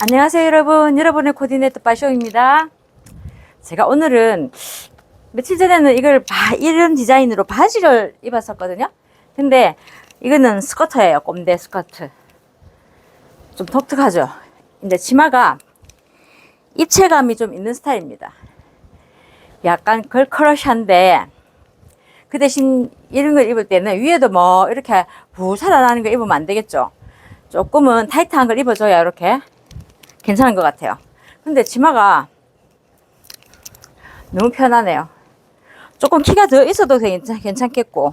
안녕하세요 여러분. 여러분의 코디네이터 빠쇼입니다. 제가 오늘은 며칠 전에는 이걸 바, 이런 디자인으로 바지를 입었었거든요. 근데 이거는 스커트예요 꼼대 스커트. 좀 독특하죠? 근데 치마가 입체감이 좀 있는 스타일입니다. 약간 걸크러쉬한데 그 대신 이런 걸 입을 때는 위에도 뭐 이렇게 부살아나는 거 입으면 안 되겠죠? 조금은 타이트한 걸 입어줘야 이렇게 괜찮은 것 같아요. 근데 치마가 너무 편하네요. 조금 키가 더 있어도 괜찮, 괜찮겠고,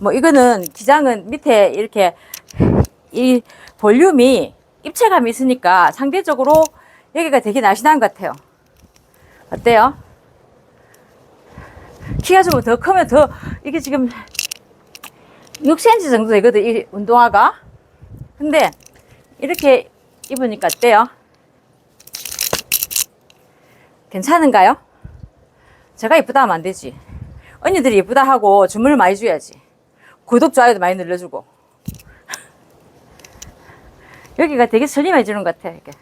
뭐 이거는 기장은 밑에 이렇게 이 볼륨이 입체감이 있으니까 상대적으로 여기가 되게 날씬한 것 같아요. 어때요? 키가 좀 더 크면 더 이게 지금 6cm 정도 되거든, 이 운동화가. 근데 이렇게 입으니까 어때요? 괜찮은가요? 제가 예쁘다 하면 안 되지. 언니들이 예쁘다 하고 주문을 많이 줘야지. 구독, 좋아요도 많이 눌러주고. 여기가 되게 슬림해지는 것 같아, 이게.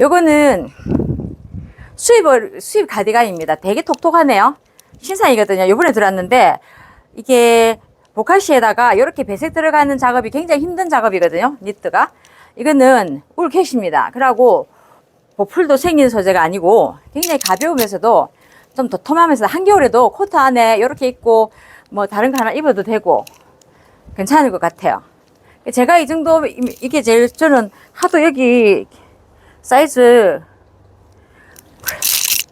요거는 수입, 수입 가디건입니다. 되게 톡톡하네요. 신상이거든요. 요번에 들어왔는데, 이게 보카시에다가 이렇게 배색 들어가는 작업이 굉장히 힘든 작업이거든요. 니트가. 이거는 울캣입니다. 그러고 보풀도 생긴 소재가 아니고 굉장히 가벼우면서도 좀 도톰하면서 한겨울에도 코트 안에 이렇게 입고 뭐 다른 거 하나 입어도 되고 괜찮을 것 같아요. 제가 이 정도 이게 제일 저는 하도 여기 사이즈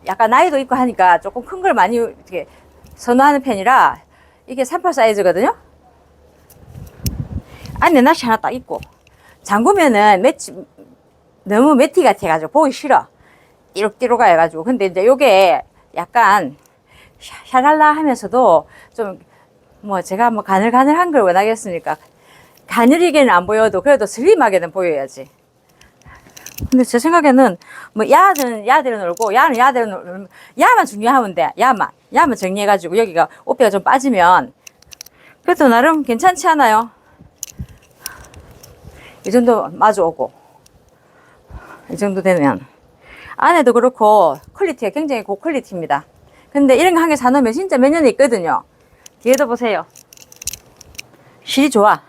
약간 나이도 있고 하니까 조금 큰 걸 많이 이렇게 선호하는 편이라 이게 38 사이즈거든요. 안에 나시 하나 딱 있고 잠그면은 매치 너무 매티 같아가지고 보기 싫어. 띠룩띠룩 해가지고. 근데 이제 요게 약간 샤랄라 하면서도 좀 뭐 제가 뭐 가늘가늘한 걸 원하겠습니까? 가늘이게는 안 보여도 그래도 슬림하게는 보여야지. 근데 제 생각에는 뭐 야는 야대로 놀고 야는 야대로 놀고 야만 중요하면 돼. 야만. 야만 정리해가지고 여기가 옷배가 좀 빠지면 그래도 나름 괜찮지 않아요? 이 정도 마주 오고. 이 정도 되면. 안에도 그렇고 퀄리티가 굉장히 고퀄리티입니다. 근데 이런 거 한 개 사놓으면 진짜 몇 년이 있거든요. 뒤에도 보세요. 실이 좋아.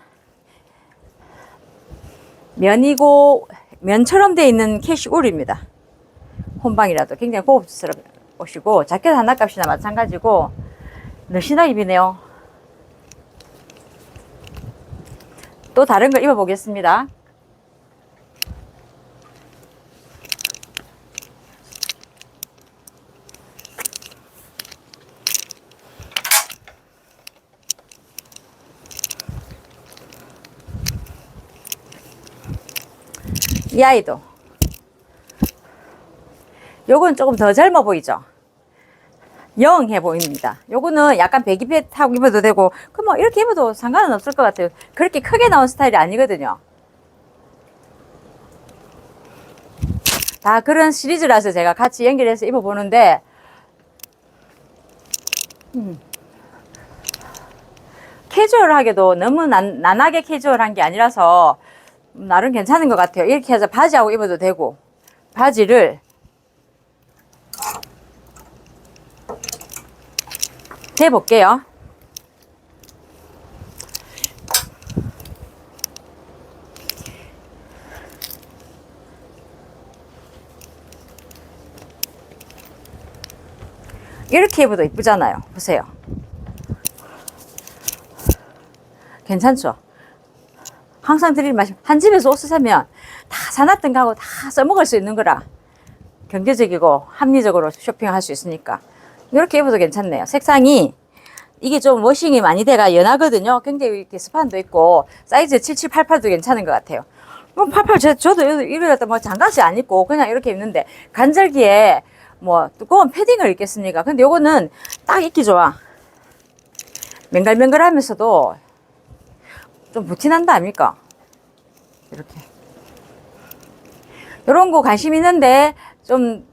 면이고 면처럼 되어 있는 캐시울입니다. 혼방이라도 굉장히 고급스러운 옷이고 자켓 하나 값이나 마찬가지고 늘씬하게 입이네요. 또 다른 거 입어보겠습니다 이 아이도. 요건 조금 더 젊어 보이죠? 영해 보입니다. 요거는 약간 배기배하고 입어도 되고 그뭐 이렇게 입어도 상관은 없을 것 같아요. 그렇게 크게 나온 스타일이 아니거든요. 다 그런 시리즈라서 제가 같이 연결해서 입어보는데 음. 캐주얼하게도 너무 난, 난하게 캐주얼한 게 아니라서 나름 괜찮은 것 같아요. 이렇게 해서 바지하고 입어도 되고 바지를 대볼게요. 이렇게 입어도 이쁘잖아요. 보세요. 괜찮죠? 항상 드릴 말씀 한 집에서 옷을 사면 다 사놨던 거하고 다 써먹을 수 있는 거라 경제적이고 합리적으로 쇼핑할 수 있으니까 이렇게 입어도 괜찮네요. 색상이 이게 좀 워싱이 많이 돼가 연하거든요. 굉장히 이렇게 스판도 있고 사이즈 77, 88도 괜찮은 것 같아요. 뭐 88, 저, 저도 이러다 뭐 장갑이 안 입고 그냥 이렇게 입는데 간절기에 뭐 두꺼운 패딩을 입겠습니까? 근데 요거는 딱 입기 좋아. 맹글맹글 하면서도 좀 부티난다 아닙니까? 이렇게. 이런 거 관심 있는데 좀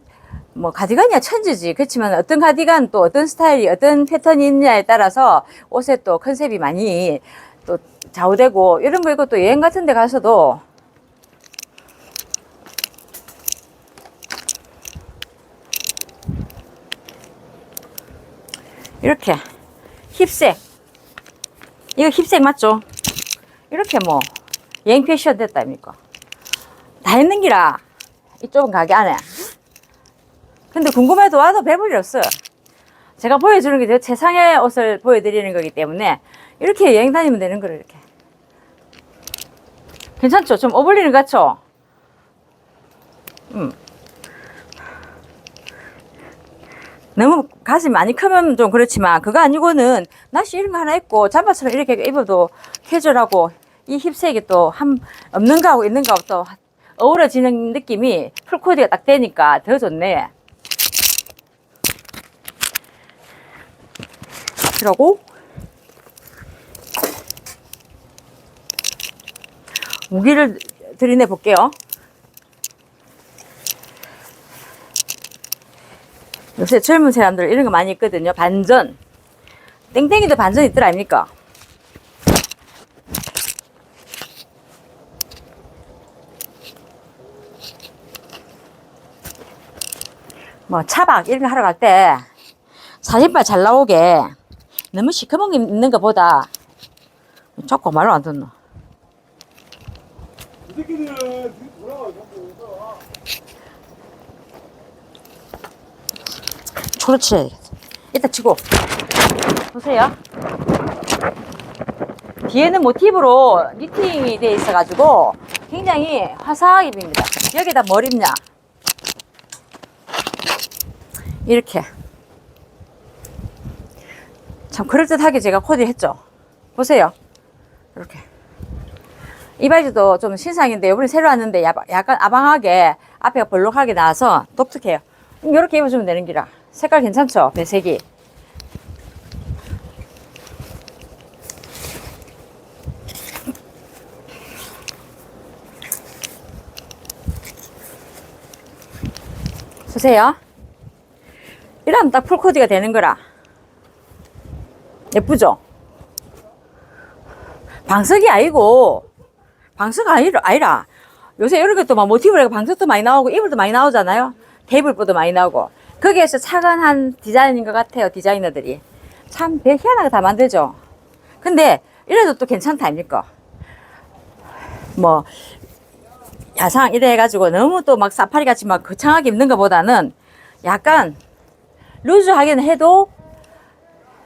뭐 가디건이야 천지지. 그렇지만 어떤 가디건 또 어떤 스타일이 어떤 패턴이 있냐에 따라서 옷의 또 컨셉이 많이 또 좌우되고 이런 거 이것도 여행 같은 데 가서도 이렇게. 힙색. 이거 힙색 맞죠? 이렇게 뭐. 여행 패션 됐다 입니까? 다 했는 기라 이 좁은 가게 안에 근데 궁금해도 와도 배불리 없어요 제가 보여주는 게제 최상의 옷을 보여드리는 거기 때문에 이렇게 여행 다니면 되는 거를 이렇게 괜찮죠? 좀 어울리는 것 같죠? 음. 너무 가슴이 많이 크면 좀 그렇지만 그거 아니고는 나시 이런 거 하나 입고 잠바처럼 이렇게 입어도 캐주얼하고 이 힙색이 또 한 없는 거하고 있는 거하고 또 어우러지는 느낌이 풀코디가 딱 되니까 더 좋네. 그러고 무기를 들이내 볼게요. 요새 젊은 사람들 이런 거 많이 있거든요. 반전. 땡땡이도 반전 있더라 아닙니까? 뭐 차박 이런 거 하러 갈 때 사진빨 잘 나오게 너무 시커먼 게 있는 것보다 자꾸 말을 안 듣노. 이 새끼들은 뒤 돌아가 자꾸 오다가 그렇지. 일단 치고. 보세요. 뒤에는 모티브로 니팅이 돼 있어 가지고 굉장히 화사하게 입습니다. 여기다 뭘 입냐? 이렇게. 참 그럴듯하게 제가 코디를 했죠. 보세요. 이렇게. 이 바지도 좀 신상인데 이번에 새로 왔는데 야- 약간 아방하게 앞에가 볼록하게 나와서 독특해요. 이렇게 입어주면 되는 기라. 색깔 괜찮죠? 배색이. 보세요. 이러면 딱 풀코디가 되는 거라. 예쁘죠? 방석이 아니고, 방석 아니라, 아니라. 요새 이런 것도 막 모티브로 방석도 많이 나오고, 이불도 많이 나오잖아요. 테이블보도 많이 나오고. 거기에서 차근한 디자인인 것 같아요, 디자이너들이. 참, 배 희한하게 다 만들죠. 근데, 이래도 또 괜찮다, 아닙니까? 뭐, 야상 이래 해가지고 너무 또 막 사파리 같이 막 거창하게 입는 것보다는 약간 루즈하게는 해도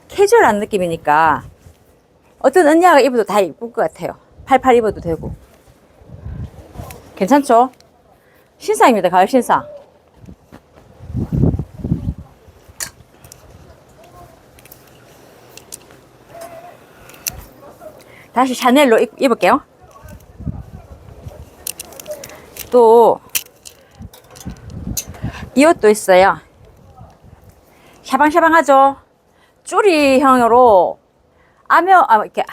캐주얼한 느낌이니까 어떤 언니가 입어도 다 이쁠 것 같아요. 팔팔 입어도 되고. 괜찮죠? 신상입니다. 가을 신상. 다시 샤넬로 입, 입을게요. 또, 이 옷도 있어요. 샤방샤방하죠? 쭈리형으로, 아며, 아, 이렇게,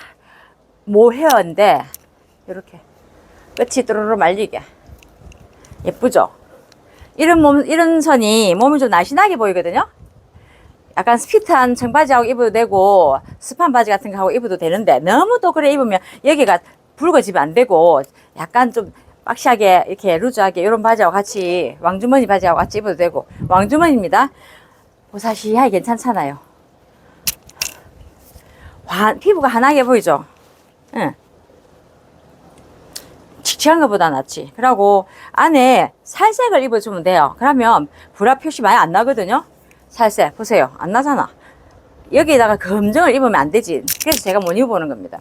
모헤어인데, 이렇게, 끝이 또르르 말리게. 예쁘죠? 이런 몸, 이런 선이 몸이 좀 날씬하게 보이거든요? 약간 스피트한 청바지하고 입어도 되고, 스판 바지 같은 거 하고 입어도 되는데, 너무 또 그래 입으면 여기가 붉어지면 안 되고, 약간 좀 박시하게, 이렇게 루즈하게 이런 바지하고 같이, 왕주머니 바지하고 같이 입어도 되고, 왕주머니입니다. 보사시하게 괜찮잖아요. 환, 피부가 환하게 보이죠? 응. 칙칙한 것보다 낫지. 그리고 안에 살색을 입어주면 돼요. 그러면 불합 표시 많이 안 나거든요. 살색 보세요. 안 나잖아. 여기에다가 검정을 입으면 안 되지. 그래서 제가 못 입어보는 겁니다.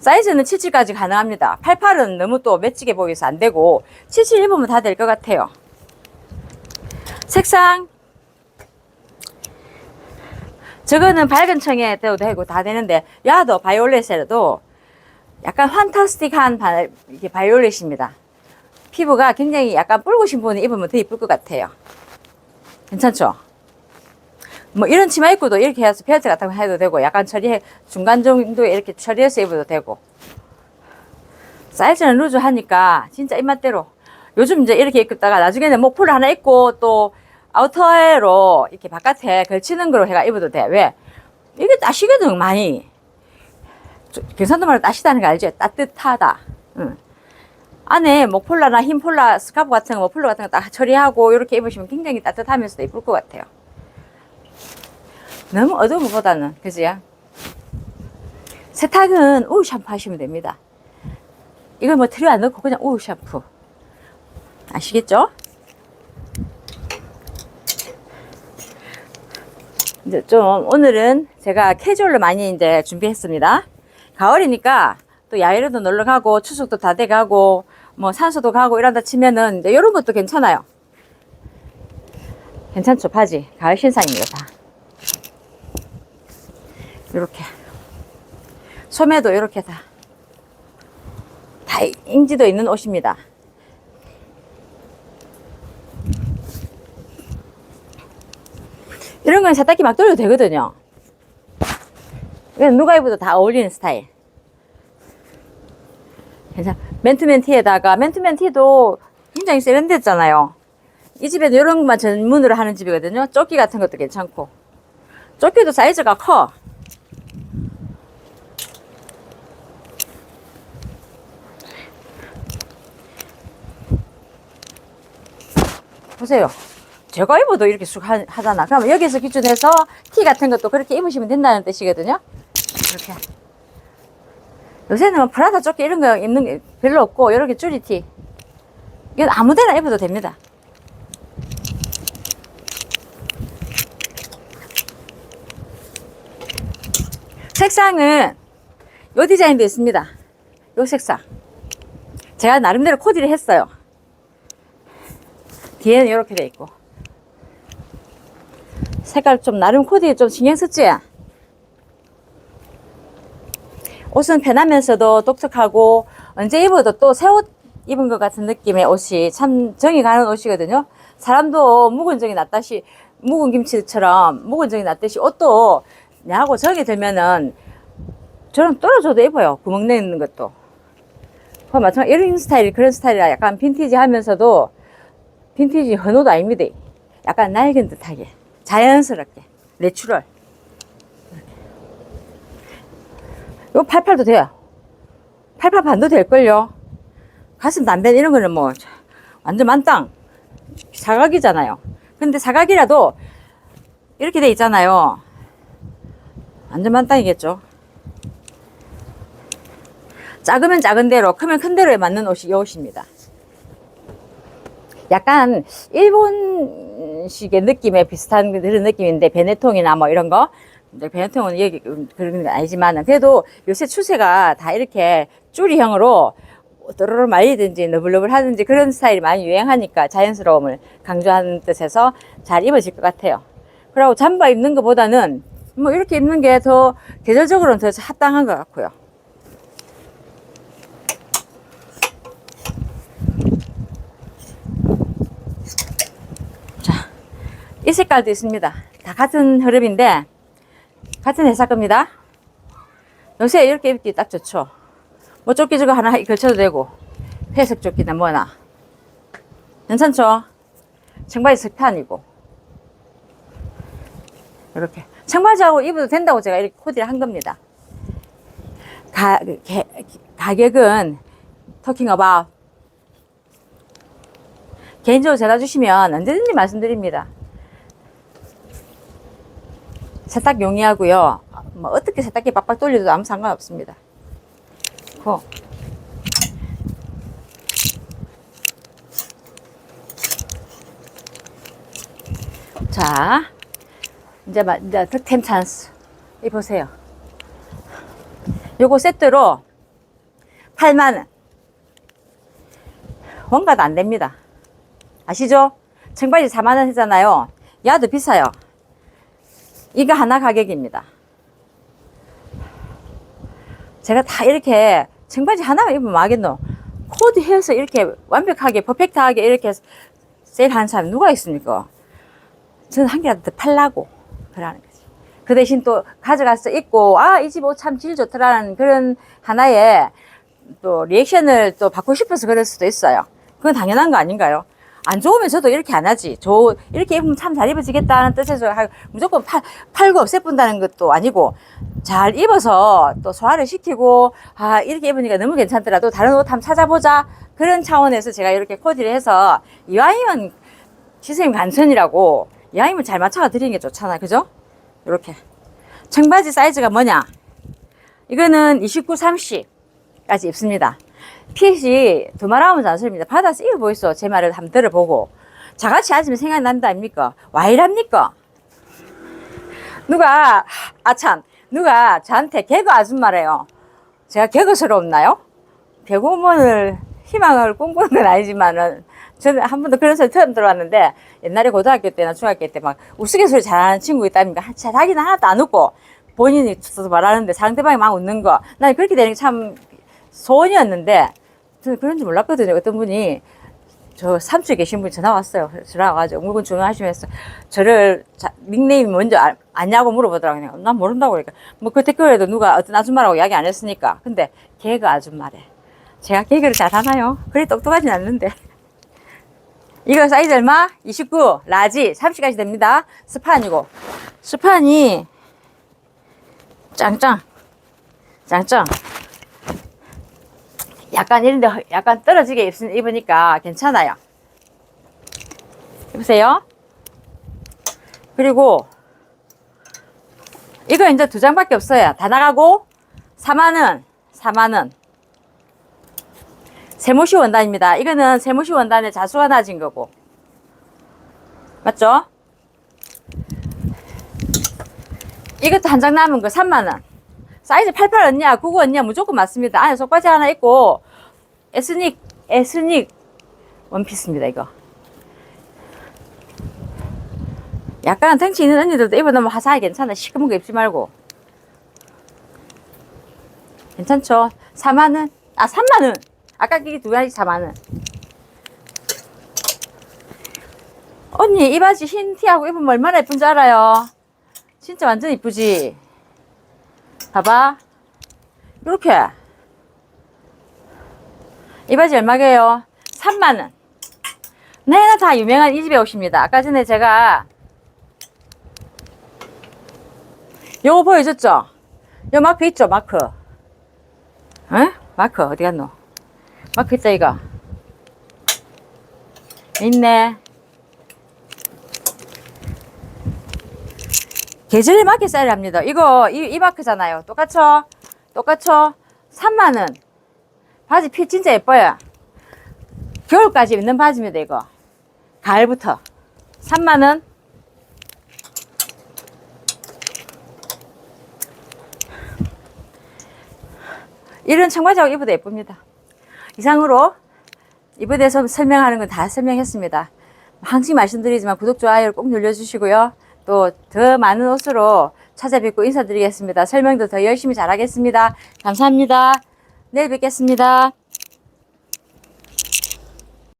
사이즈는 77까지 가능합니다. 88은 너무 또 매치게 보여서 안 되고 77 입으면 다 될 것 같아요. 색상 저거는 밝은 청에 떼도 되고 다 되는데 야도 바이올렛에도 약간 환타스틱한 바, 이게 바이올렛입니다. 피부가 굉장히 약간 붉으신 분이 입으면 더 이쁠 것 같아요. 괜찮죠? 뭐 이런 치마 입고도 이렇게 해서 벨트 같은 거 해도 되고 약간 처리해 중간 정도에 이렇게 처리해서 입어도 되고 사이즈는 루즈 하니까 진짜 입맛대로 요즘 이제 이렇게 입다가 나중에는 목폴을 하나 입고 또 아우터웨어로 이렇게 바깥에 걸치는 거로 해가 입어도 돼. 왜? 이게 따시거든 많이. 저- 경상도 말로 따시다는 거 알죠? 따뜻하다. 응. 안에 목폴라나 흰 폴라 스카프 같은 거, 머플러 같은 거딱 처리하고 이렇게 입으시면 굉장히 따뜻하면서도 이쁠 것 같아요. 너무 어두운 것보다는 그지야? 세탁은 우유 샴푸 하시면 됩니다. 이걸 뭐 틀에 안 넣고 그냥 우유 샴푸. 아시겠죠? 이제 좀 오늘은 제가 캐주얼로 많이 이제 준비했습니다. 가을이니까 또 야외로도 놀러 가고 추석도 다 돼 가고 뭐 산소도 가고 이런다 치면은 이제 이런 것도 괜찮아요. 괜찮죠 바지 가을 신상입니다 다. 이렇게 소매도 이렇게 다. 다 인지도 있는 옷입니다. 이런 건 세탁기 막 돌려도 되거든요. 이건 누가 입어도 다 어울리는 스타일. 괜찮아. 맨투맨 티에다가, 맨투맨 티도 굉장히 세련됐잖아요. 이 집에도 이런 것만 전문으로 하는 집이거든요. 조끼 같은 것도 괜찮고. 조끼도 사이즈가 커. 보세요. 제가 입어도 이렇게 쑥 하, 하잖아. 그럼 여기서 기준해서 티 같은 것도 그렇게 입으시면 된다는 뜻이거든요. 이렇게. 요새는 뭐 프라다 조끼 이런 거 입는 게 별로 없고, 이렇게 줄이 티. 이건 아무 데나 입어도 됩니다. 색상은 요 디자인도 있습니다. 요 색상. 제가 나름대로 코디를 했어요. 뒤에는 이렇게 돼 있고. 색깔 좀 나름 코디 좀 신경 썼지? 옷은 편하면서도 독특하고 언제 입어도 또 새 옷 입은 것 같은 느낌의 옷이 참 정이 가는 옷이거든요. 사람도 묵은 정이 났다시 묵은 김치처럼 묵은 정이 났듯이 옷도 내하고 정이 들면은 저런 떨어져도 입어요. 구멍 내는 것도. 그 마찬가지 이런 스타일 그런 스타일이라 약간 빈티지 하면서도 빈티지 헌옷 아닙니다. 약간 낡은 듯하게 자연스럽게 내추럴. 요 88도 돼요. 88 반도 될걸요. 가슴 담배 이런 거는 뭐 완전 만땅 사각이잖아요. 근데 사각이라도 이렇게 돼 있잖아요. 완전 만땅이겠죠. 작으면 작은 대로, 크면 큰 대로에 맞는 옷이 이 옷입니다. 약간 일본식의 느낌에 비슷한 그런 느낌인데 베네통이나 뭐 이런 거 근데 베네통은 여기 그런 건 아니지만 그래도 요새 추세가 다 이렇게 줄이형으로 또르르 말리든지 너블너블 하든지 그런 스타일이 많이 유행하니까 자연스러움을 강조하는 뜻에서 잘 입어질 것 같아요. 그리고 잠바 입는 것보다는 뭐 이렇게 입는 게 더 계절적으로는 더 합당한 것 같고요. 색깔도 있습니다. 다 같은 흐름인데 같은 회사 겁니다. 요새 이렇게 입기 딱 좋죠. 뭐 조끼 저거 하나 걸쳐도 되고 회색 조끼나 뭐나 괜찮죠? 청바지 석탄이고 이렇게 청바지하고 입어도 된다고 제가 이렇게 코디를 한 겁니다. 가, 게, 가격은 토킹 어바 개인적으로 전화 주시면 언제든지 말씀드립니다. 세탁 용이하고요. 뭐 어떻게 세탁기 빡빡 돌려도 아무 상관없습니다. 고. 자, 이제 마- 이제 득템 찬스. 이 보세요. 요거 세트로 8만 원. 원가도 안 됩니다. 아시죠? 청바지 4만 원 했잖아요. 야도 비싸요. 이거 하나 가격입니다. 제가 다 이렇게 청바지 하나만 입으면 하겠노. 코디 해서 이렇게 완벽하게 퍼펙트하게 이렇게 세일하는 사람이 누가 있습니까? 저는 한 개라도 더 팔라고 그러는 거지. 그 대신 또 가져가서 입고 아 이 집 옷 참 질 좋더라는 그런 하나의 또 리액션을 또 받고 싶어서 그럴 수도 있어요. 그건 당연한 거 아닌가요? 안 좋으면 저도 이렇게 안 하지. 저 이렇게 입으면 참 잘 입어지겠다는 뜻에서 하- 무조건 팔, 팔고 없애뿐다는 것도 아니고 잘 입어서 또 소화를 시키고 아 이렇게 입으니까 너무 괜찮더라도 다른 옷 한번 찾아보자 그런 차원에서 제가 이렇게 코디를 해서 이왕이면 시스템 간천이라고 이왕이면 잘 맞춰가 드리는 게 좋잖아요. 그죠? 이렇게 청바지 사이즈가 뭐냐 이거는 29, 30까지 입습니다 핏이 두말하면 잔소리입니다. 받아서 입어보이소? 제 말을 한번 들어보고. 자같이 아침에 생각난다 아닙니까? 와 이랍니까? 누가 아참. 누가 저한테 개그 아줌마래요. 제가 개그스러웠나요? 개그우먼을 희망을 꿈꾸는 건 아니지만은 저는 한 번도 그런 소리 처음 들어봤는데 옛날에 고등학교 때나 중학교 때 막 우스갯소리 잘하는 친구 있다니까? 하- 자기는 하나도 안 웃고 본인이 말하는데 상대방이 막 웃는 거. 난 그렇게 되는 게 참 소원이었는데 그런지 몰랐거든요. 어떤 분이 저 삼수에 계신 분이 전화 왔어요. 전화 와가지고 물건 주문하시면서 저를 자, 닉네임이 뭔지 아, 아냐고 물어보더라고요. 난 모른다고 그러니까. 뭐 그 댓글에도 누가 어떤 아줌마라고 이야기 안 했으니까. 근데 개그 아줌마래. 제가 개그를 잘하나요? 그리 똑똑하진 않는데. 이거 사이즈 얼마? 29 라지. 30까지 됩니다. 스판이고. 스판이 짱짱. 짱짱 약간 이런데 허- 약간 떨어지게 입, 입으니까 괜찮아요 입으세요 그리고 이거 이제 두 장밖에 없어요 다 나가고 4만원 4만원 세모시 원단입니다. 이거는 세모시 원단의 자수가 낮은 거고. 맞죠? 이것도 한 장 남은 거 3만원. 사이즈 88 언니야, 99 언니야, 무조건 맞습니다. 안에 속바지 하나 있고, 에스닉, 에스닉 원피스입니다, 이거. 약간 덩치 있는 언니들도 입어놓으면 화사하게 괜찮아. 시커먼 거 입지 말고. 괜찮죠? 4만원? 아, 3만원! 아까 이게 두 가지 4만원. 언니, 이 바지 흰 티하고 입으면 얼마나 예쁜 줄 알아요? 진짜 완전 이쁘지? 봐봐. 이렇게. 이 바지 얼마게요? 3만원. 내가 다 유명한 이 집에 옷입니다. 아까 전에 제가 요거 보여줬죠? 요 마크 있죠, 마크. 에? 마크 어디 갔노? 마크 있다 이거. 있네. 계절에 맞게 쌀을 합니다. 이거 이, 이 마크잖아요. 똑같죠? 똑같죠? 3만원. 바지 핏 진짜 예뻐요. 겨울까지 입는 바지입니다, 이거. 가을부터. 3만원. 이런 청바지하고 입어도 예쁩니다. 이상으로 이부에 대해서 설명하는 건 다 설명했습니다. 항상 말씀드리지만 구독, 좋아요를 꼭 눌러주시고요. 또 더 많은 옷으로 찾아뵙고 인사드리겠습니다. 설명도 더 열심히 잘하겠습니다. 감사합니다. 내일 뵙겠습니다.